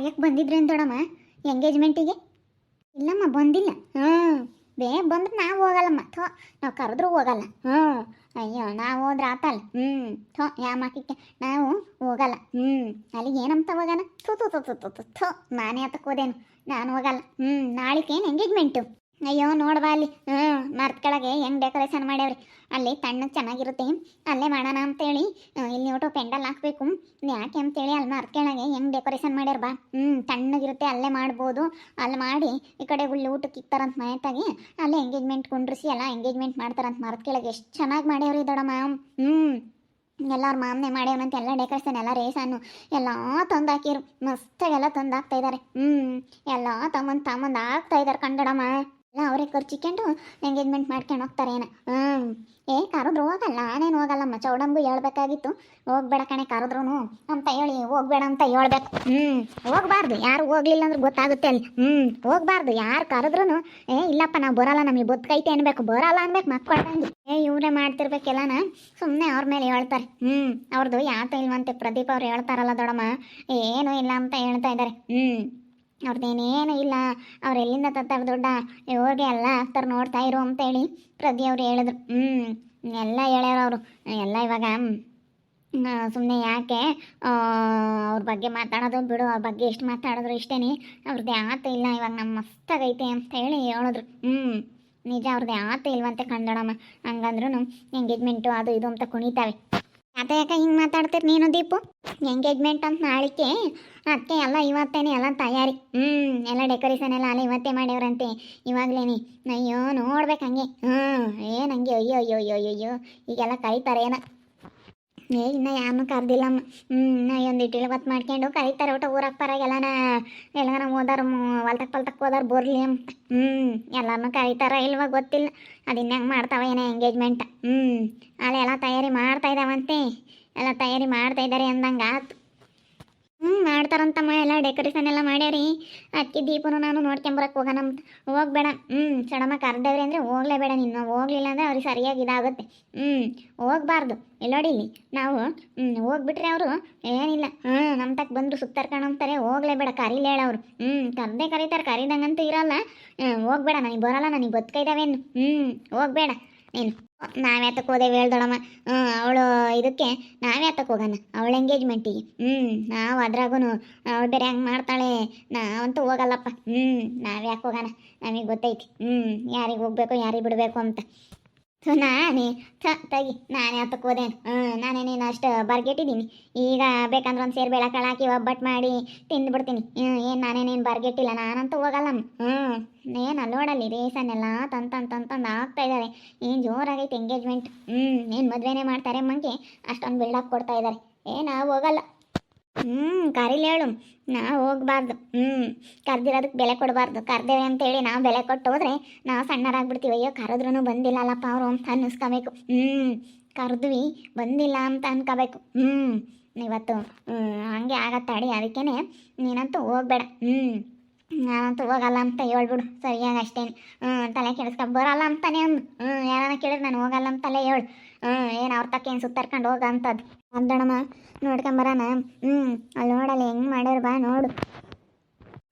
ಕರಿಯಕ್ಕೆ ಬಂದಿದ್ರೇನು ದೊಡಮ್ಮ? ಎಂಗೇಜ್ಮೆಂಟಿಗೆ ಇಲ್ಲಮ್ಮ, ಬಂದಿಲ್ಲ. ಹ್ಞೂ. ಬೇ, ಬಂದ್ರೆ ನಾವು ಹೋಗಲ್ಲಮ್ಮ. ಥೋ, ನಾವು ಕರೆದ್ರೂ ಹೋಗಲ್ಲ. ಹ್ಞೂ. ಅಯ್ಯೋ, ನಾವು ಹೋದ್ರೆ ಆತಲ್ಲ. ಹ್ಞೂ. ಥೋ, ಯಾ ಮಾಕಿಕ್ಕೆ ನಾವು ಹೋಗಲ್ಲ. ಹ್ಞೂ. ಅಲ್ಲಿಗೆ ಏನಂತ ಹೋಗೋಣ ತು ತು ತು ತು ತು ಥು ನಾನೇ ಆತಕ್ಕೆ ಹೋದೇನು? ನಾನು ಹೋಗಲ್ಲ. ಹ್ಞೂ. ನಾಳಿಕೇನು ಎಂಗೇಜ್ಮೆಂಟು ಅಯ್ಯೋ ನೋಡ್ಬಾ ಅಲ್ಲಿ. ಹ್ಞೂ ಮರ್ತ್ ಕೆಳಗೆ ಹೆಂಗ್ ಡೆಕೋರೇಷನ್ ಮಾಡ್ಯಾವ್ರಿ? ಅಲ್ಲಿ ತಣ್ಣಗೆ ಚೆನ್ನಾಗಿರುತ್ತೆ. ಅಲ್ಲೇ ಮಾಡೋಣ ಅಂತೇಳಿ ಇಲ್ಲಿ ಒಟ್ಟು ಪೆಂಡಲ್ ಹಾಕ್ಬೇಕು. ಯಾಕೆ ಅಂತೇಳಿ ಅಲ್ಲಿ ನಾರ್ತ್ ಕೆಳಗೆ ಹೆಂಗ್ ಡೆಕೋರೇಷನ್ ಮಾಡ್ಯಾರ ಬಾ. ಹ್ಞೂ ತಣ್ಣಗಿರುತ್ತೆ, ಅಲ್ಲೇ ಮಾಡ್ಬೋದು. ಅಲ್ಲಿ ಮಾಡಿ ಈ ಕಡೆ ಉಳ್ಳಿ ಊಟಕ್ಕೆ ಇಕ್ತಾರಂತ ಮನೆತಾಗಿ ಅಲ್ಲೇ ಎಂಗೇಜ್ಮೆಂಟ್ ಕುಂಡ್ರಿಸಿ, ಎಲ್ಲ ಎಂಗೇಜ್ಮೆಂಟ್ ಮಾಡ್ತಾರಂತ ಮರದ ಕೆಳಗೆ. ಎಷ್ಟು ಚೆನ್ನಾಗಿ ಮಾಡ್ಯಾವ್ರಿ ದೊಡ್ಡಮ್ಮ ಹ್ಞೂ ಎಲ್ಲರ ಮಾಮನೆ ಮಾಡ್ಯಾವಂತ ಎಲ್ಲ ಡೆಕೋರೇಷನ್ ಎಲ್ಲ ರೇಸನ್ನು ಎಲ್ಲ ತಂದು ಹಾಕಿರು ಮಸ್ತಾಗೆಲ್ಲ ತಂದು ಹಾಕ್ತಾ ಇದ್ದಾರೆ ಹ್ಞೂ ಎಲ್ಲ ತಮ್ಮಂದು ತಮ್ಮಂದು ಹಾಕ್ತಾ ಇದ್ದಾರೆ ಕಂಡಡಮ್ಮ ಎಲ್ಲ ಅವರೇ ಖರ್ಚಿಕೊಂಡು ಎಂಗೇಜ್ಮೆಂಟ್ ಮಾಡ್ಕೊಂಡು ಹೋಗ್ತಾರೆ ಏನ. ಹ್ಞೂ ಏ, ಕರೆದ್ರು ಹೋಗಲ್ಲ, ನಾನೇನು ಹೋಗಲ್ಲಮ್ಮ ಚೌಡಂಬು ಹೇಳ್ಬೇಕಾಗಿತ್ತು. ಹೋಗ್ಬೇಡ ಕಣೆ ಕರೆದ್ರು ಅಂತ ಹೇಳಿ, ಹೋಗ್ಬೇಡ ಅಂತ ಹೇಳ್ಬೇಕು. ಹ್ಞೂ ಹೋಗ್ಬಾರ್ದು. ಯಾರು ಹೋಗ್ಲಿಲ್ಲ ಅಂದ್ರೆ ಗೊತ್ತಾಗುತ್ತೆ ಅಲ್ಲಿ. ಹ್ಞೂ ಹೋಗ್ಬಾರ್ದು. ಯಾರು ಕರೆದ್ರು ಏ, ಇಲ್ಲಪ್ಪ, ನಾವು ಬರಲ್ಲ, ನಮಗೆ ಬದುಕೈತೆ ಅನ್ಬೇಕು. ಬರಲ್ಲ ಅನ್ಬೇಕು ಮಕ್ಕಳು ಏ, ಇವರೇ ಮಾಡ್ತಿರ್ಬೇಕೆಲ್ಲನ? ಸುಮ್ಮನೆ ಅವ್ರ ಮೇಲೆ ಹೇಳ್ತಾರೆ. ಹ್ಞೂ ಅವ್ರದ್ದು ಯಾತ ಇಲ್ವಂತೆ. ಪ್ರದೀಪ್ ಅವ್ರು ಹೇಳ್ತಾರಲ್ಲ ದೊಡಮ್ಮ. ಏನೂ ಇಲ್ಲ ಅಂತ ಹೇಳ್ತಾ ಇದ್ದಾರೆ. ಹ್ಞೂ ಅವ್ರದ್ದೇನೇನು ಇಲ್ಲ, ಅವ್ರು ಎಲ್ಲಿಂದ ತತ್ತಾರ ದೊಡ್ಡ? ಇವ್ರಿಗೆ ಎಲ್ಲ ಆಗ್ತಾರೆ ನೋಡ್ತಾ ಇರು ಅಂತೇಳಿ ಪ್ರದಿ ಅವ್ರು ಹೇಳಿದ್ರು. ಹ್ಞೂ ಎಲ್ಲ ಹೇಳ್ಯಾರ ಅವರು. ಎಲ್ಲ ಇವಾಗ ಸುಮ್ಮನೆ ಯಾಕೆ ಅವ್ರ ಬಗ್ಗೆ ಮಾತಾಡೋದು ಬಿಡು, ಅವ್ರ ಬಗ್ಗೆ ಎಷ್ಟು ಮಾತಾಡಿದ್ರು ಇಷ್ಟೇ ಅವ್ರದ್ದು ಆತ ಇಲ್ಲ, ಇವಾಗ ನಮ್ಮ ಮಸ್ತಾಗೈತೆ ಅಂತ ಹೇಳಿ ಹೇಳಿದ್ರು. ಹ್ಞೂ ನಿಜ ಅವ್ರದ್ದು ಆತ ಇಲ್ವಂತೆ ಕಂಡೋಣಮ್ಮ ಹಂಗಂದ್ರೂ ಎಂಗೇಜ್ಮೆಂಟು ಅದು ಇದು ಅಂತ ಕುಣಿತಾವೆ. ಯಾತ ಯಾಕೆ ಹಿಂಗೆ ಮಾತಾಡ್ತೀರಿ ನೀನು, ದೀಪು? ಎಂಗೇಜ್ಮೆಂಟ್ ಅಂತ ನಾಳಿಕೆ ಅದಕ್ಕೆ ಎಲ್ಲ ಇವತ್ತೇನೆ, ಎಲ್ಲ ತಯಾರಿ. ಹ್ಞೂ ಎಲ್ಲ ಡೆಕೋರೇಷನ್ ಎಲ್ಲ ಅಲ್ಲ ಇವತ್ತೇ ಮಾಡ್ಯವ್ರಂತೆ. ಇವಾಗಲೇನೆ ಅಯ್ಯೋ ನೋಡ್ಬೇಕು ಹಂಗೆ. ಹ್ಞೂ ಏನು ಹಂಗೆ? ಅಯ್ಯೋ ಅಯ್ಯೋ ಅಯ್ಯೋ ಅಯ್ಯೋ ಈಗೆಲ್ಲ ಕರೀತಾರೆ ಏನ. ಏ, ಇನ್ನು ಯಾರನ್ನೂ ಕರೆದಿಲ್ಲಮ್ಮ ಹ್ಞೂ ನಾ ಒಂದಿಟ್ಟು ಬತ್ ಮಾಡ್ಕೊಂಡು ಕರೀತಾರೆ ಊಟ ಊರಾಗ ಪರಾಗೆಲ್ಲನ ಎಲ್ಲಾನ ಹೋದಾರ ಹೊಲ್ತಕ್ ಪಲ್ತಕ್ ಹೋದಾರ ಬರ್ಲಿ ಅಂತ ಹ್ಞೂ ಎಲ್ಲರನ್ನೂ ಕರೀತಾರ ಇಲ್ವ ಗೊತ್ತಿಲ್ಲ. ಅದು ಇನ್ನು ಹೆಂಗೆ ಮಾಡ್ತಾವ ಏನೋ ಎಂಗೇಜ್ಮೆಂಟ್ ಹ್ಞೂ ಅಲ್ಲೆಲ್ಲ ತಯಾರಿ ಮಾಡ್ತಾ ಇದ್ದಾವಂತೆ ಎಲ್ಲ ತಯಾರಿ ಮಾಡ್ತಾ ಇದ್ದಾರೆ ಅಂದಂಗೆ ಆತು. ಹ್ಞೂ ಮಾಡ್ತಾರಂತಮ್ಮ, ಎಲ್ಲ ಡೆಕೋರೇಷನ್ ಎಲ್ಲ ಮಾಡ್ಯಾರಿ. ಅಕ್ಕಿ ದೀಪನು ನಾನು ನೋಡ್ಕೊಂಬರಕ್ಕೆ ಹೋಗೋಣ ಹೋಗ್ಬೇಡ. ಹ್ಞೂ ಸಡಮ್ಮ ಕರ್ದವ್ರಿ ಅಂದರೆ ಹೋಗ್ಲೇಬೇಡ ನೀನು. ಹೋಗ್ಲಿಲ್ಲ ಅಂದರೆ ಅವ್ರಿಗೆ ಸರಿಯಾಗಿ ಇದಾಗುತ್ತೆ. ಹ್ಞೂ ಹೋಗ್ಬಾರ್ದು. ಎಲ್ಲೋಡಿ ಇಲ್ಲಿ, ನಾವು ಹ್ಞೂ ಹೋಗ್ಬಿಟ್ರೆ ಅವರು ಏನಿಲ್ಲ. ಹ್ಞೂ ನಮ್ಮ ತಕ್ಕ ಹೋಗ್ಲೇ ಬೇಡ ಹೋಗ್ಲೇಬೇಡ ಹೇಳ ಅವರು. ಹ್ಞೂ ಕರ್ದೆ ಕರೀತಾರೆ, ಕರೀದಂಗಂತೂ ಇರಲ್ಲ. ಹೋಗ್ಬೇಡ, ನನಗೆ ಬರಲ್ಲ, ನನಗೆ ಬದುಕೈದಾವೇನು ಹ್ಞೂ ಹೋಗ್ಬೇಡ. ನೀನು ನಾವ್ಯಾತಕ್ಕೆ ಹೋದೆ ಹೇಳ್ದಳಮ್ಮ ಹ್ಞೂ ಅವಳು ಇದಕ್ಕೆ ನಾವ್ಯಾತಕ್ಕೆ ಹೋಗೋಣ? ಅವಳ ಎಂಗೇಜ್ಮೆಂಟಿಗೆ ಹ್ಞೂ ನಾವು ಅದ್ರಾಗೂ ಅವಳು ಬೇರೆ ಹಂಗೆ ಮಾಡ್ತಾಳೆ. ನಾವಂತೂ ಹೋಗಲ್ಲಪ್ಪ. ಹ್ಞೂ ನಾವ್ಯಾಕೆ ಹೋಗೋಣ? ನಮಗೆ ಗೊತ್ತೈತಿ. ಹ್ಞೂ ಯಾರಿಗೆ ಹೋಗ್ಬೇಕು, ಯಾರಿಗೆ ಬಿಡಬೇಕು ಅಂತ. ನಾನೇ ಥ, ತಗಿ. ನಾನೇ ಯಾತಕ್ಕೆ ಹೋದೇನು ಹ್ಞೂ ನಾನೇನೇನು ಅಷ್ಟು ಬರ್ಗೆಟ್ಟಿದ್ದೀನಿ. ಈಗ ಬೇಕಂದ್ರೆ ಒಂದು ಸೇರು ಬೆಳಕಾಳು ಹಾಕಿ ಒಬ್ಬಟ್ಟು ಮಾಡಿ ತಿಂದ್ಬಿಡ್ತೀನಿ. ಹ್ಞೂ ಏನು ನಾನೇನೇನು ಬರ್ಗೆಟ್ಟಿಲ್ಲ? ನಾನಂತೂ ಹೋಗಲ್ಲಮ್ಮ ಹ್ಞೂ ಏನು ನೋಡಲ್ಲಿ ರೇಸನ್ನೆಲ್ಲ ತಂತಂತಂತಂದು ತಂದು ತಂದು ತಂದು ಆಗ್ತಾ ಇದ್ದಾರೆ. ಏನು ಜೋರಾಗೈತೆ ಎಂಗೇಜ್ಮೆಂಟ್ ಹ್ಞೂ ಏನು ಮದುವೆನೇ ಮಾಡ್ತಾರೆ ಮಂಗೆ ಅಷ್ಟೊಂದು ಬಿಲ್ಡಪ್ ಕೊಡ್ತಾ ಇದ್ದಾರೆ. ಏ ಹೋಗಲ್ಲ. ಹ್ಞೂ ಕರೀಲಿ ಹೇಳು. ನಾವು ಹೋಗಬಾರ್ದು. ಹ್ಞೂ ಕರ್ದಿರೋದಕ್ಕೆ ಬೆಲೆ ಕೊಡಬಾರ್ದು. ಕರ್ದೇವೆ ಅಂತೇಳಿ ನಾವು ಬೆಲೆ ಕೊಟ್ಟು ಹೋದ್ರೆ ನಾವು ಸಣ್ಣರಾಗ್ಬಿಡ್ತೀವಿ. ಅಯ್ಯೋ ಕರೆದ್ರೂ ಬಂದಿಲ್ಲಲ್ಲಪ್ಪ ಅವರು ಅಂತ ಅನ್ನಿಸ್ಕೋಬೇಕು. ಹ್ಞೂ ಕರೆದ್ವಿ, ಬಂದಿಲ್ಲ ಅಂತ ಅನ್ಕೋಬೇಕು. ಹ್ಞೂ ಇವತ್ತು ಹಂಗೆ ಆಗತ್ತಾಡಿ ಅದಕ್ಕೇ ನೀನಂತೂ ಹೋಗ್ಬೇಡ. ಹ್ಞೂ ನಾನಂತೂ ಹೋಗಲ್ಲ ಅಂತ ಹೇಳ್ಬಿಡು. ಸರಿಯಾಗಿ ಅಷ್ಟೇ ಹ್ಞೂ ತಲೆ ಕೆಡಿಸ್ಕೊಂಡು ಬರಲ್ಲ ಅಂತಾನೆ ಅಂದು. ಹ್ಞೂ ಯಾರನ್ನ ಕೇಳಿದ್ರೆ ನಾನು ಹೋಗಲ್ಲ ಅಂತಲೇ ಹೇಳು. ಹ್ಞೂ ಏನು ಅವ್ರ ತಕ್ಕೇನು ಸುತ್ತಾರ್ಕೊಂಡು ಹೋಗ ಅಂತದ್ದು ಅಂದಣಮ್ಮ ನೋಡ್ಕೊಂಬರೋಣ ಹ್ಞೂ ಅಲ್ಲಿ ನೋಡಲ್ಲ ಹೆಂಗೆ ಮಾಡ್ಯಾರ ಬಾ, ನೋಡು.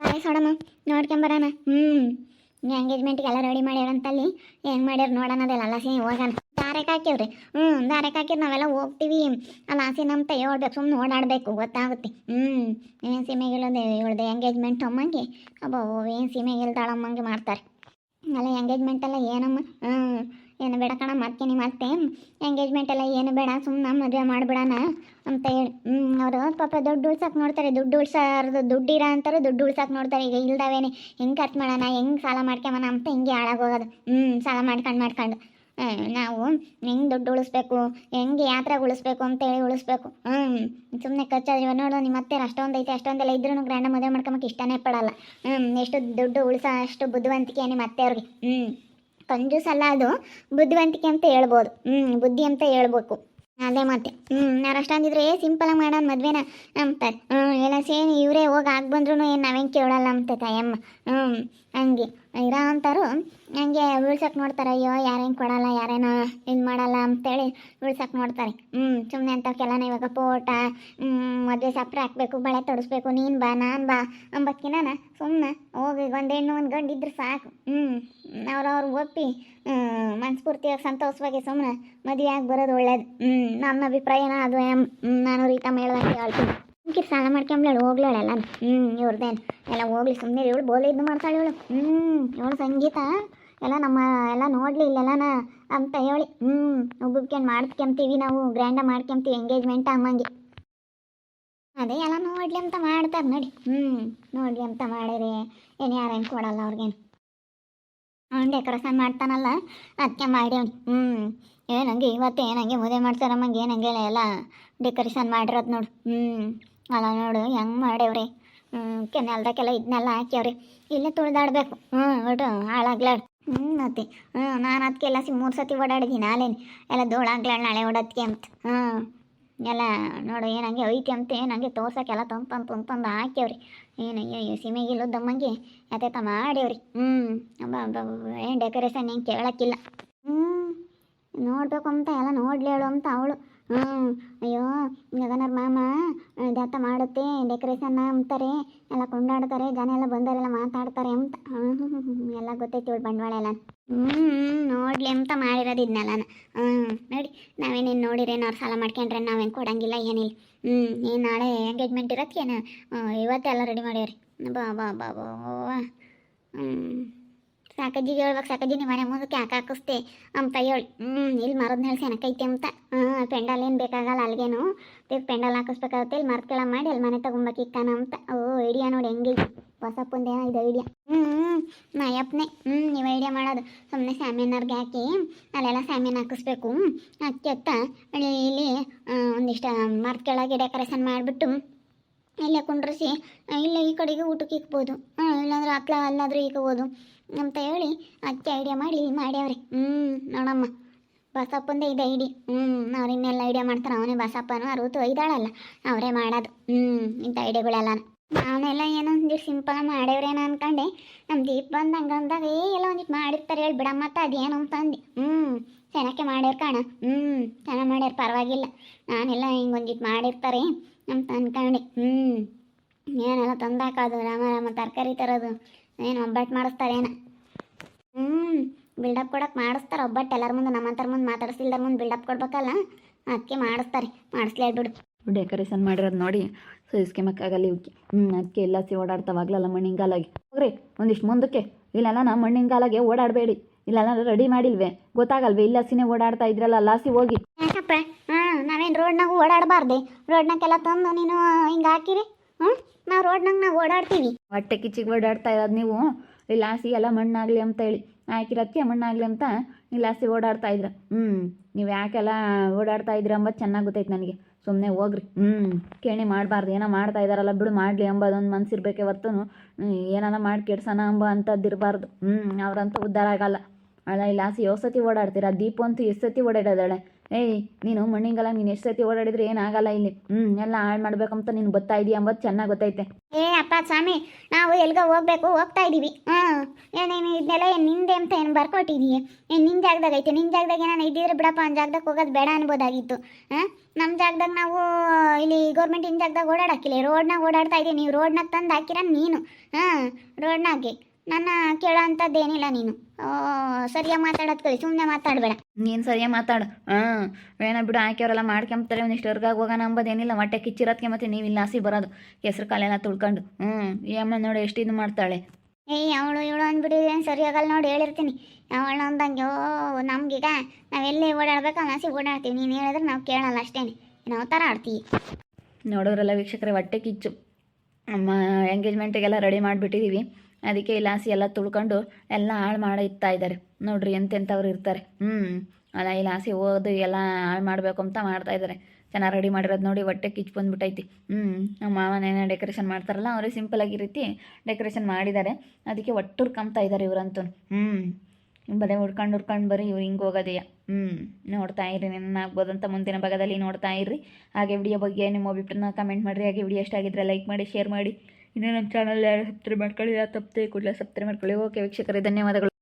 ಬಾಯ್ ಸೋಡಮ್ಮ ನೋಡ್ಕೊಂಬರೋಣ ಹ್ಞೂ ಎಂಗೇಜ್ಮೆಂಟ್ಗೆಲ್ಲ ರೆಡಿ ಮಾಡ್ಯಾರಂತಲ್ಲಿ ಹೆಂಗೆ ಮಾಡ್ಯಾರ ನೋಡೋಣದೆಲ್ಲ ಲಾಸಿ ಹೋಗೋಣ ದಾರೆಗೆ ಹಾಕಿವ್ರಿ. ಹ್ಞೂ ದಾರೆಗೆ ಹಾಕಿರಿ ನಾವೆಲ್ಲ ಹೋಗ್ತೀವಿ. ಆ ಲಾಸಿ ನಮ್ಮ ನಮ್ತ ಹೇಳ್ಬೇಕು ಸುಮ್ಮನೆ ಓಡಾಡಬೇಕು, ಗೊತ್ತಾಗುತ್ತೆ. ಹ್ಞೂ ಏನು ಸೀಮೆಗಿಲ್ಲದೆ ಇವಳ್ದು ಎಂಗೇಜ್ಮೆಂಟ್ ಅಮ್ಮಂಗೆ? ಅಬ್ಬೋ ಏನು ಸೀಮೆಗಿಲ್ದಾಳಮ್ಮಂಗೆ ಮಾಡ್ತಾರೆ. ಅಲ್ಲ ಎಂಗೇಜ್ಮೆಂಟ್ ಎಲ್ಲ ಏನಮ್ಮ? ಹ್ಞೂ ಏನು ಬೇಡ ಕಣ ಮಾಡ್ತೀನಿ ಮತ್ತೆ? ಎಂಗೇಜ್ಮೆಂಟ್ ಎಲ್ಲ ಏನು ಬೇಡ ಸುಮ್ಮನೆ ಮದುವೆ ಮಾಡಿಬಿಡೋಣ ಅಂತ ಹೇಳಿ. ಅವರು ಪಾಪ ದುಡ್ಡು ಉಳ್ಸಕ್ಕೆ ನೋಡ್ತಾರೆ, ದುಡ್ಡು ಉಳ್ಸಾರ್ದು ದುಡ್ಡು ಇರೋ ಅಂತಾರೆ ದುಡ್ಡು ಉಳ್ಸಕ್ಕೆ ನೋಡ್ತಾರೆ. ಈಗ ಇಲ್ದಾವೇನೆ ಹೆಂಗೆ ಖರ್ಚು ಮಾಡೋಣ, ಹೆಂಗೆ ಸಾಲ ಮಾಡ್ಕೊಂಬಣ ಅಂತ ಹಿಂಗೆ ಹಾಳಾಗೋಗೋದು. ಹ್ಞೂ ಸಾಲ ಮಾಡ್ಕೊಂಡು ಮಾಡ್ಕೊಂಡು. ನಾವು ಹೆಂಗೆ ದುಡ್ಡು ಉಳಿಸ್ಬೇಕು, ಹೆಂಗೆ ಯಾತ್ರೆಗೆ ಉಳಿಸ್ಬೇಕು ಅಂತೇಳಿ ಉಳಿಸ್ಬೇಕು. ಹ್ಞೂ ಸುಮ್ಮನೆ ಖರ್ಚಾದ್ರೆ ನೋಡು, ನಿಮ್ಮ ಅತ್ತೆ ಅಷ್ಟೊಂದು ಐತೆ ಅಷ್ಟೊಂದೆಲ್ಲ ಇದ್ರೂ ಗ್ರ್ಯಾಂಡ ಮದುವೆ ಮಾಡ್ಕೊಂಬಕ್ಕೆ ಇಷ್ಟನೇ ಪಡಲ್ಲ. ಹ್ಞೂ ಎಷ್ಟು ದುಡ್ಡು ಉಳಿಸೋ ಅಷ್ಟು ಬುದ್ಧಿವಂತಿಕೆ ನಿಮ್ಮ ಅತ್ತೆಯವ್ರಿಗೆ. ಹ್ಞೂ ಕಂಜೂಸ್ ಅಲ್ಲ ಅದು ಬುದ್ಧಿವಂತಿಕೆ ಅಂತ ಹೇಳ್ಬೋದು. ಹ್ಞೂ ಬುದ್ಧಿ ಅಂತ ಹೇಳ್ಬೇಕು. ಅದೇ ಮತ್ತೆ. ಹ್ಞೂ ಅಷ್ಟಂದಿದ್ರೆ ಅಷ್ಟೊಂದಿದ್ರೆ ಸಿಂಪಲಾಗಿ ಮಾಡೋಣ ಮದುವೆನ? ಅಂತಾರೆ ಹ್ಞೂ ಎಲ್ಲ ಸೇರಿ ಇವರೇ ಹೋಗಿ ಆಗಿ ಬಂದ್ರು ಏನು ನಾವೇನು ಕೇಳಲ್ಲ ಅಂತ ತಾಯಮ್ಮ. ಹ್ಞೂ ಹಂಗೆ. ಇರೋ ಅಂತಾರು. ಹಂಗೆ ಉಳ್ಸಕ್ಕೆ ನೋಡ್ತಾರೆ, ಅಯ್ಯೋ, ಯಾರೇನು ಕೊಡಲ್ಲ, ಯಾರೇನೋ ಇದು ಮಾಡಲ್ಲ ಅಂತೇಳಿ ಉಳ್ಸೋಕೆ ನೋಡ್ತಾರೆ. ಹ್ಞೂ ಸುಮ್ಮನೆ ಅಂಥವ್ಕೆಲ್ಲನ ಇವಾಗ ಪೋಟ ಮದುವೆ ಸಪ್ರೆ ಹಾಕ್ಬೇಕು, ಬಳೆ ತೊಡಿಸ್ಬೇಕು, ನೀನು ಬಾ, ನಾನು ಬಾ ಅಂಬಕ್ಕಿನ ಸುಮ್ಮನೆ ಹೋಗಿ ಒಂದು ಹೆಣ್ಣು, ಒಂದು ಗಂಡು ಇದ್ರೆ ಸಾಕು. ಹ್ಞೂ ಅವ್ರವ್ರು ಒಪ್ಪಿ ಮನಸ್ಫೂರ್ತಿಯಾಗಿ ಸಂತೋಷವಾಗಿ ಸುಮ್ಮನೆ ಮದುವೆ ಆಗಿ ಬರೋದು ಒಳ್ಳೇದು. ಹ್ಞೂ ನನ್ನ ಅಭಿಪ್ರಾಯನ ಅದು ನಾನು ರೀತಮ್ಮ ಹೇಳ್ದಂಗೆ ಹೇಳ್ತೀನಿ. ಹಿಂಗೆ ಸಾಲ ಮಾಡ್ಕೊಂಬ್ಲೇಳು ಹೋಗ್ಲೇಳೆಲ್ಲ ಹ್ಞೂ ಇವ್ರದ್ದೇನು ಎಲ್ಲ ಹೋಗ್ಲಿ ಸುಮ್ಮನೆ ಇವಳು ಬೋಲೆ ಇದು ಮಾಡ್ತಾಳೆ ಇವಳು. ಹ್ಞೂ ಇವಳು ಸಂಗೀತ. ಎಲ್ಲ ನಮ್ಮ, ಎಲ್ಲ ನೋಡಲಿ ಇಲ್ಲೆಲ್ಲನ ಅಂತ ಹೇಳಿ. ಹ್ಞೂ ಒಬ್ಬೊಬ್ಕೇನು ಮಾಡ್ಕೊಂತೀವಿ ನಾವು ಗ್ರ್ಯಾಂಡ ಮಾಡ್ಕೊಂತೀವಿ ಎಂಗೇಜ್ಮೆಂಟ್ ಅಮ್ಮಂಗೆ ಅದೇ ಎಲ್ಲ ನೋಡ್ಲಿ ಅಂತ ಮಾಡ್ತಾರೆ ನೋಡಿ. ಹ್ಞೂ ನೋಡ್ಲಿ ಅಂತ ಮಾಡಿರಿ. ಏನು ಯಾರೇನು ಕೊಡಲ್ಲ ಅವ್ರಿಗೇನು ಅವ್ನು ಡೆಕೋರೇಷನ್ ಮಾಡ್ತಾನಲ್ಲ ಅದಕ್ಕೆ ಮಾಡ್ಯವನು ಹ್ಞೂ ಏನಂಗೆ ಇವತ್ತು ಏನಂಗೆ ಮದುವೆ ಮಾಡ್ತಾರಮ್ಮಂಗೆ ಏನಂಗೆ ಎಲ್ಲ ಡೆಕೋರೇಷನ್ ಮಾಡಿರೋದು ನೋಡು. ಹ್ಞೂ ಅಲ್ಲ ನೋಡು, ಹೆಂಗೆ ಮಾಡ್ಯವ್ರಿ? ಕೆನೆಲ್ದಾಗೆಲ್ಲ ಇದನ್ನೆಲ್ಲ ಹಾಕ್ಯವ್ರಿ. ಇಲ್ಲೇ ತುಳಿದಾಡ್ಬೇಕು. ಹ್ಞೂ ಒಟ್ಟು ಹಾಳಾಗ್ಲಾಡ್ ಹ್ಞೂ ಮತ್ತೆ ಹ್ಞೂ ನಾನು ಅದಕ್ಕೆಲ್ಲ ಸಿ ಮೂರು ಸತಿ ಓಡಾಡಿದ್ದೀನಿ ನಾಲೇನು ಎಲ್ಲ ಧೂಳಾಗ್ಲಾಡ್ ನಾಳೆ ಓಡೋದಕ್ಕೆ ಅಂತ. ಹ್ಞೂ ಎಲ್ಲ ನೋಡು, ಏನಂಗೆ ಐತಿ ಅಂತ ಏನಂಗೆ ತೋರ್ಸೋಕ್ಕೆಲ್ಲ ತಂದು ತಂದು ತಂದು ಹಾಕ್ಯವ್ರಿ. ಏನು ಅಯ್ಯೋ ಸೀಮೆಗಿಲ್ಲ ದಮ್ಮಂಗೆ ಅದೇತ ಮಾಡ್ಯವ್ರಿ. ಹ್ಞೂ ಏನು ಡೆಕೋರೇಷನ್ ಏನು ಕೇಳಕ್ಕಿಲ್ಲ. ಹ್ಞೂ ನೋಡ್ಬೇಕು ಅಂತ ಎಲ್ಲ ನೋಡ್ಲೇಳು ಅಂತ ಅವಳು. ಹ್ಞೂ ಅಯ್ಯೋ, ಗಗನರ್ ಮಾಮ ದಾತ ಮಾಡುತ್ತೆ ಡೆಕೋರೇಷನ್ ಅಂತಾರೆ, ಎಲ್ಲ ಕೊಂಡಾಡ್ತಾರೆ, ಜನ ಎಲ್ಲ ಬಂದವರೆಲ್ಲ ಮಾತಾಡ್ತಾರೆ ಅಂತ. ಎಲ್ಲ ಗೊತ್ತೈತಿ ಇವಳು ಬಂಡವಾಳ ಎಲ್ಲ. ಹ್ಞೂ ನೋಡ್ಲಿ ಅಂತ ಮಾಡಿರೋದು ಇದನ್ನೆಲ್ಲ ಹ್ಞೂ ನೋಡಿ, ನಾವೇನೇನು ನೋಡಿರೇನು ಅವ್ರು ಸಾಲ ಮಾಡ್ಕೊಂಡ್ರೆ ನಾವೇನು ಕೊಡಂಗಿಲ್ಲ, ಏನಿಲ್ಲ. ಹ್ಞೂ ಏನು ನಾಳೆ ಎಂಗೇಜ್ಮೆಂಟ್ ಇರತ್ತೇನು ಇವತ್ತೆಲ್ಲ ರೆಡಿ ಮಾಡಿವ್ರಿ ಬಾ ಬಾ ಬಾ ಬಾ ಹ್ಞೂ ಸಾಕಜ್ಜಿಗೆ ಹೇಳ್ಬೇಕ್, ಸಾಕಜ್ಜಿ ನಿಮ್ಮ ಮನೆ ಮುಂದಕ್ಕೆ ಯಾಕೆ ಹಾಕಿಸ್ತೆ ಅಂತ ಹೇಳಿ. ಹ್ಞೂ ಇಲ್ಲಿ ಮರದ ಮೇಲೆ ಸೆನಕೈತೆ ಅಂತ. ಹ್ಞೂ ಪೆಂಡಲ್ ಏನು ಬೇಕಾಗಲ್ಲ ಅಲ್ಲಿಗೇನು ಬೇಕು ಪೆಂಡಲ್ ಹಾಕಿಸ್ಬೇಕಾಗುತ್ತೆ, ಇಲ್ಲಿ ಮರದ ಮಾಡಿ ಅಲ್ಲಿ ಮನೆ ತಗೊಂಬೇಕು ಇಕ್ಕಾನ ಅಂತ. ಓ ಐಡಿಯಾ ನೋಡಿ ಹೆಂಗೆ ಹೊಸಪ್ಪಂದೇನೋ ಇದು ಐಡಿಯಾ ಹ್ಞೂ ನಾಯಪ್ಪನೇ. ಹ್ಞೂ ನೀವು ಐಡಿಯಾ ಮಾಡೋದು. ಸುಮ್ಮನೆ ಸ್ಯಾಮಿನರ್ಗೆ ಹಾಕಿ, ಅಲ್ಲೆಲ್ಲ ಸ್ಯಾಮಿಯನ್ ಹಾಕಿಸ್ಬೇಕು. ಅದಕ್ಕೆ ಅಲ್ಲಿ ಇಲ್ಲಿ ಒಂದಿಷ್ಟು ಮರದ ಕೆಳಗೆ ಡೆಕೋರೇಷನ್ ಮಾಡಿಬಿಟ್ಟು, ಇಲ್ಲೇ ಕುಂಡ್ರಿಸಿ ಇಲ್ಲೇ ಈ ಕಡೆಗೆ ಊಟಕ್ಕೆ ಇಕ್ಬೋದು. ಇಲ್ಲಾಂದ್ರೆ ಅತ್ಲ ಅಲ್ಲಾದರೂ ಇಕ್ಬೋದು. ಅಂತ ಹೇಳಿ ಅದಕ್ಕೆ ಐಡಿಯಾ ಮಾಡಿ ಮಾಡ್ಯಾವ್ರಿ. ಹ್ಞೂ ನೋಡಮ್ಮ. ಬಸಪ್ಪಂದೇ ಇದೆ ಐಡಿ ಹ್ಞೂ ಅವ್ರು ಇನ್ನೆಲ್ಲ ಐಡಿಯಾ ಮಾಡ್ತಾರೆ. ಅವನೇ ಬಸಪ್ಪನು ಅರುತು ಐದಾಳಲ್ಲ ಅವರೇ ಮಾಡೋದು. ಹ್ಞೂ ಇಂಥ ಐಡಿಯಾಗಳೆಲ್ಲ ನಾನೆಲ್ಲ ಏನೋ ಒಂದಿಟ್ಟು ಸಿಂಪಲ್ ಮಾಡ್ಯವ್ರೇನೋ ಅನ್ಕೊಂಡೆ. ನಮ್ಮ ದೀಪ ಬಂದು ಅಂದಾಗ, ಏ, ಎಲ್ಲ ಒಂದಿಟ್ಟು ಮಾಡಿರ್ತಾರೆ ಹೇಳಿ ಮತ್ತು ಅದೇನು ಅಂತಂದು ಹ್ಞೂ ಚೆನ್ನಾಗೆ ಮಾಡ್ಯಾರ ಕಾಣ. ಹ್ಞೂ ಚೆನ್ನಾಗಿ ಮಾಡ್ಯಾರ, ಪರವಾಗಿಲ್ಲ. ನಾನೆಲ್ಲ ಹಿಂಗೆ ಒಂದಿಟ್ಟು ಮಾಡಿರ್ತಾರೆ ಅಂತ ಅನ್ಕೊಂಡೆ. ಹ್ಞೂ ಏನೆಲ್ಲ ತಂದಾಕೋದು ರಾಮ ರಾಮ ತರಕಾರಿ ತರೋದು. ಏನು? ಒಬ್ಬಟ್ಟು ಮಾಡಿಸ್ತಾರೇನ ಹ್ಞೂ ಬಿಲ್ಡಪ್ ಕೊಡಕ್ಕೆ ಮಾಡಿಸ್ತಾರೆ ಒಬ್ಬಟ್ಟು ಎಲ್ಲರ ಮುಂದೆ ನಮ್ಮಂತರ ಮುಂದೆ ಮಾತಾಡಿಸಿಲ್ದರ ಮುಂದೆ ಬಿಲ್ಡಪ್ ಕೊಡ್ಬೇಕಲ್ಲ? ಅದಕ್ಕೆ ಮಾಡಿಸ್ತಾರೆ ಮಾಡಿಸ್ಲೇ ಬಿಡು. ಡೆಕೋರೇಷನ್ ಮಾಡಿರೋದು ನೋಡಿ ಸಹಿಸ್ಕೊಂಬಕ್ಕಾಗಲ್ಲ ಇವಕ್ಕೆ ಹ್ಞೂ ಅದಕ್ಕೆ ಎಲ್ಲ ಸಿ ಓಡಾಡ್ತಾವಾಗ್ಲಲ್ಲ ಮಣ್ಣಿಂಗಾಲಾಗಿ ಹೋಗ್ರಿ ಒಂದಿಷ್ಟು ಮುಂದಕ್ಕೆ. ಇಲ್ಲೆಲ್ಲ ನಾ ಮಣ್ಣಿಂಗಾಲಾಗೆ ಓಡಾಡಬೇಡಿ. ಇಲ್ಲೆಲ್ಲ ರೆಡಿ ಮಾಡಿಲ್ವೇ? ಗೊತ್ತಾಗಲ್ವೇ? ಇಲ್ಲ ಸಿನೇ ಓಡಾಡ್ತಾ ಇದ್ರಲ್ಲ ಲಾಸಿ ಹೋಗಿ. ಯಾಕಪ್ಪ? ಹಾಂ ನಾವೇನು ರೋಡ್ನಾಗ ಓಡಾಡಬಾರ್ದೆ? ರೋಡ್ನಾಗೆಲ್ಲ ತಂದು ನೀನು ಹಿಂಗೆ ಹಾಕಿರಿ? ಹ್ಞೂ ನಾವು ರೋಡ್ನಾಗ ನಾವು ಓಡಾಡ್ತೀವಿ. ಹೊಟ್ಟೆ ಕಿಚ್ಚಿಗೆ ಓಡಾಡ್ತಾ ಇರೋದು ನೀವು? ಇಲ್ಲಾಸಿ ಲಾಸಿ ಎಲ್ಲ ಮಣ್ಣಾಗಲಿ ಅಂತ ಹೇಳಿ. ಹಾಕಿರೋದಕ್ಕೆ ಮಣ್ಣಾಗಲಿ ಅಂತ ಇಲ್ಲಾಸಿ ಲಾಸಿ ಓಡಾಡ್ತಾ ಇದ್ರ. ಹ್ಞೂ ನೀವು ಯಾಕೆಲ್ಲ ಓಡಾಡ್ತಾ ಇದ್ರಿ ಅಂಬೋದು ಚೆನ್ನಾಗಿ ಗೊತ್ತೈತೆ ನನಗೆ. ಸುಮ್ಮನೆ ಹೋಗ್ರಿ. ಹ್ಞೂ ಕೇಣಿ ಮಾಡಬಾರ್ದು. ಏನೋ ಮಾಡ್ತಾ ಇದ್ದಾರಲ್ಲ ಬಿಡು ಮಾಡಲಿ ಅಂಬೋದೊಂದು ಮನ್ಸಿರ್ಬೇಕೆ ಹೊರ್ತು ಏನಾರ ಮಾಡಿ ಕೆಡ್ಸೋಣ ಅಂಬ ಅಂಥದ್ದು ಇರಬಾರ್ದು ಹ್ಞೂ ಅವ್ರಂತೂ ಉದ್ಧಾರ ಆಗಲ್ಲ. ಅಲ್ಲ ಇಲ್ಲಾಸಿ ಲಾಸಿ ಯಾವ ಸತಿ ಓಡಾಡ್ತೀರಾ? ದೀಪ ಅಂತೂ ಎಷ್ಟು ಸತಿ ಓಡಾಡೋದಾಳೆ? ಏಯ್, ನೀನು ಮಣ್ಣಿಂಗಲ್ಲ, ನೀನು ಎಷ್ಟು ಸತಿ ಓಡಾಡಿದ್ರೆ ಏನಾಗಲ್ಲ ಇಲ್ಲಿ. ಹ್ಞೂ ಎಲ್ಲ ಹಾಳು ಮಾಡ್ಬೇಕಂತ ನೀನು ಗೊತ್ತಾ ಇದೆಯಾ ಅಂಬೋದು ಚೆನ್ನಾಗಿ ಗೊತ್ತೈತೆ. ಏ, ಅಪ್ಪ, ಸ್ವಾಮಿ, ನಾವು ಎಲ್ಗೋ ಹೋಗ್ಬೇಕು, ಹೋಗ್ತಾ ಇದ್ದೀವಿ ಹಾಂ ಏನೇನು ಇದನ್ನೆಲ್ಲ ಏನು ನಿಂದೆ ಅಂತ ಏನು ಬರ್ಕೊಟ್ಟಿದೀಯ? ಏನು ನಿನ್ನ ಜಾಗದಾಗ ಐತೆ ನಿನ್ನ ಜಾಗದಾಗ ಏನಾನ ಇದ್ದಿದ್ರೆ ಬಿಡಪ್ಪ ಅವ್ನ ಜಾಗದಾಗ ಹೋಗೋದು ಬೇಡ ಅನ್ಬೋದಾಗಿತ್ತು. ಹಾಂ ನಮ್ಮ ಜಾಗದಾಗ ನಾವು ಇಲ್ಲಿ ಗೌರ್ಮೆಂಟಿನ ಜಾಗದಾಗ ಓಡಾಡಕ್ಕಿಲ್ಲ. ರೋಡ್ನಾಗ ಓಡಾಡ್ತಾ ಇದ್ದೀವಿ ನೀವು ರೋಡ್ನಾಗ ತಂದು ಹಾಕಿರ ನೀನು. ಹಾಂ ರೋಡ್ನಾಗೆ ನನ್ನ ಕೇಳೋ ಅಂಥದ್ದೇನಿಲ್ಲ ನೀನು. ಸರಿಯಾಗಿ ಮಾತಾಡೋದು ಕಲಿ ಸುಮ್ಮನೆ ಮಾತಾಡಬೇಡ. ನೀನು ಸರಿಯಾಗಿ ಮಾತಾಡು. ಹಾಂ ಏನೋ ಬಿಡು ಆಕೆಯವರೆಲ್ಲ ಮಾಡ್ಕೊಂಬ್ತಾರೆ ಒಂದಿಷ್ಟು ಹೊರ್ಗಾಗ ಹೋಗೋಣ ಅಂಬೋದೇನಿಲ್ಲ ಹೊಟ್ಟೆ ಕಿಚ್ಚಿರೋದಕ್ಕೆ ಮತ್ತೆ ನೀವು ಇಲ್ಲಿ ಆಸಿ ಬರೋದು. ಹೆಸರು ಕಾಲೆಲ್ಲ ತುಳ್ಕೊಂಡು. ಹ್ಞೂ ಈ ಅಮ್ಮ ನೋಡಿ ಎಷ್ಟು ಇದು ಮಾಡ್ತಾಳೆ. ಏಯ್ ಅವಳು ಇವಳು ಅಂದ್ಬಿಟ್ಟು ಏನು ಸರಿ ಆಗಲ್ಲ ನೋಡಿ ಹೇಳಿರ್ತೀನಿ. ಅವಳು ಅಂದಂಗೆ ಓ ನಮ್ಗೀಗ ನಾವೆಲ್ಲೇ ಓಡಾಡ್ಬೇಕು ಅನ್ನಾಸಿ ಓಡಾಡ್ತೀವಿ. ನೀನು ಹೇಳಿದ್ರೆ ನಾವು ಕೇಳಲ್ಲ ಅಷ್ಟೇ ನಾವು ಥರ ಆಡ್ತೀವಿ ನೋಡೋರೆಲ್ಲ ವೀಕ್ಷಕರೇ ಹೊಟ್ಟೆ ಕಿಚ್ಚು. ನಮ್ಮ ಎಂಗೇಜ್ಮೆಂಟಿಗೆಲ್ಲ ರೆಡಿ ಮಾಡಿಬಿಟ್ಟಿದ್ದೀವಿ ಅದಕ್ಕೆ ಇಲಾಸಿ ಎಲ್ಲ ತುಳ್ಕೊಂಡು ಎಲ್ಲ ಹಾಳು ಮಾಡಿ ಇತ್ತಾ ಇದ್ದಾರೆ. ನೋಡ್ರಿ ಎಂತೆಂಥವ್ರು ಇರ್ತಾರೆ. ಹ್ಞೂ ಅಲ್ಲ, ಇಲಾಸಿ ಓದು ಎಲ್ಲ ಹಾಳು ಮಾಡಬೇಕು ಅಂತ ಮಾಡ್ತಾ ಇದ್ದಾರೆ. ಚೆನ್ನಾಗಿ ರೆಡಿ ಮಾಡಿರೋದು ನೋಡಿ ಹೊಟ್ಟೆ ಕಿಚ್ ಬಂದುಬಿಟ್ಟೈತಿ ಹ್ಞೂ ನಮ್ಮ ಏನೇ ಡೆಕೋರೇಷನ್ ಮಾಡ್ತಾರಲ್ಲ, ಅವರೇ ಸಿಂಪಲ್ ಆಗಿ ರೀತಿ ಡೆಕೋರೇಷನ್ ಮಾಡಿದ್ದಾರೆ. ಅದಕ್ಕೆ ಒಟ್ಟುರು ಕಂಬ್ತಾ ಇದ್ದಾರೆ ಇವರಂತೂ. ಹ್ಞೂ ಬರೀ ಹುಡ್ಕೊಂಡು ಹುಡ್ಕೊಂಡು ಬರೀ ಇವ್ರು ಹಿಂಗೆ ಹೋಗೋದೆಯಾ. ಹ್ಞೂ ನೋಡ್ತಾ ಇರಿ ನಿನ್ನಾಗ್ಬೋದಂತ ಮುಂದಿನ ಭಾಗದಲ್ಲಿ ನೋಡ್ತಾ ಇರ್ರಿ. ಹಾಗೆ ವಿಡಿಯೋ ಬಗ್ಗೆ ನಿಮ್ಮ ಅಭಿಪ್ರಾಯನ ಕಮೆಂಟ್ ಮಾಡಿರಿ. ಹಾಗೆ ವಿಡಿಯೋ ಎಷ್ಟಾಗಿದ್ದರೆ ಲೈಕ್ ಮಾಡಿ ಶೇರ್ ಮಾಡಿ. ಇನ್ನೂ ನಮ್ಮ ಚಾನಲ್ ಯಾರು ಸಬ್ಸ್ಕ್ರೈಬ್ ಮಾಡ್ಕೊಳ್ಳಿ ಯಾರು ತಪ್ಪದೆ ಕೂಡಲೇ ಸಬ್ಸ್ಕ್ರೈಬ್ ಮಾಡ್ಕೊಳ್ಳಿ. ಓಕೆ ವೀಕ್ಷಕರೇ ಧನ್ಯವಾದಗಳು.